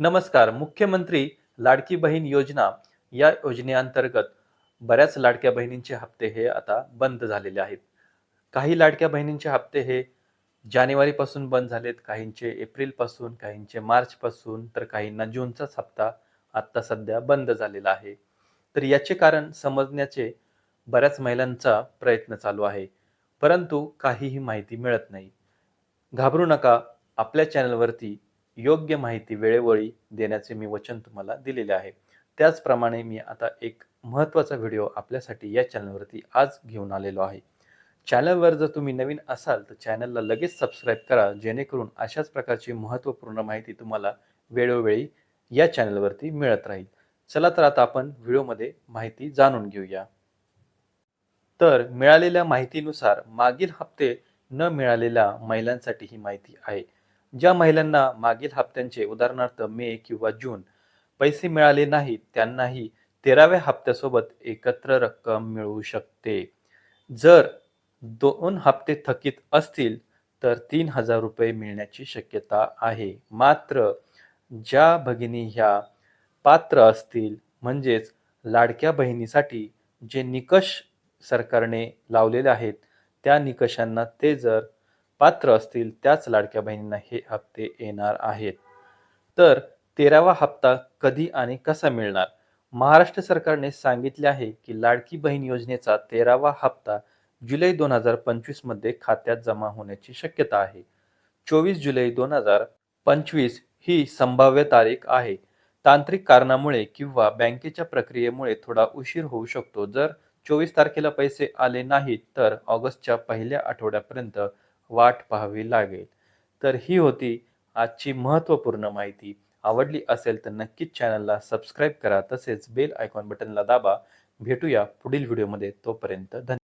नमस्कार. मुख्यमंत्री लाडकी बहीण योजना या योजनेअंतर्गत बऱ्याच लाडक्या बहिणींचे हप्ते हे आता बंद झालेले आहेत. काही लाडक्या बहिणींचे हप्ते हे जानेवारीपासून बंद झालेत काहींचे एप्रिलपासून काहींचे मार्चपासून तर काहींना जूनचाच हप्ता आत्ता सध्या बंद झालेला आहे. तर याचे कारण समजण्याचे बऱ्याच महिलांचा प्रयत्न चालू आहे परंतु काहीही माहिती मिळत नाही. घाबरू नका आपल्या चॅनलवरती योग्य माहिती वेळोवेळी देण्याचे मी वचन तुम्हाला दिलेले आहे. त्याचप्रमाणे मी आता एक महत्त्वाचा व्हिडिओ आपल्यासाठी या चॅनलवरती आज घेऊन आलेलो आहे. चॅनलवर जर तुम्ही नवीन असाल तर चॅनलला लगेच सबस्क्राईब करा जेणेकरून अशाच प्रकारची महत्त्वपूर्ण माहिती तुम्हाला वेळोवेळी या चॅनलवरती मिळत राहील. चला तर आता आपण व्हिडिओमध्ये माहिती जाणून घेऊया. तर मिळालेल्या माहितीनुसार मागील हप्ते न मिळालेल्या महिलांसाठी ही माहिती आहे. ज्या महिलांना मागील हप्त्यांचे उदाहरणार्थ मे किंवा जून पैसे मिळाले नाहीत त्यांनाही तेराव्या हप्त्यासोबत एकत्र रक्कम मिळू शकते. जर दोन हप्ते थकीत असतील तर तीन हजार रुपये मिळण्याची शक्यता आहे. मात्र ज्या भगिनी ह्या पात्र असतील म्हणजेच लाडक्या बहिणीसाठी जे निकष सरकारने लावलेले आहेत त्या निकषांना ते जर पात्र असतील त्याच लाडक्या बहिणींना हे हप्ते येणार आहेत. तर तेरावा हप्ता कधी आणि कसा मिळणार? महाराष्ट्र सरकारने सांगितले आहे की लाडकी बहीण योजनेचा तेरावा हप्ता जुलै दोन हजार पंचवीसमध्ये खात्यात जमा होण्याची शक्यता आहे. चोवीस जुलै दोन हजार पंचवीस ही संभाव्य तारीख आहे. तांत्रिक कारणामुळे किंवा बँकेच्या प्रक्रियेमुळे थोडा उशीर होऊ शकतो. जर चोवीस तारखेला पैसे आले नाहीत तर ऑगस्टच्या पहिल्या आठवड्यापर्यंत वाट पाहावी लागेल. तर ही होती आजची महत्त्वपूर्ण माहिती. आवडली असेल तर नक्कीच चॅनलला सबस्क्राईब करा. तसेच बेल आयकॉन बटनला दाबा. भेटूया पुढील व्हिडिओमध्ये तोपर्यंत धन्यवाद.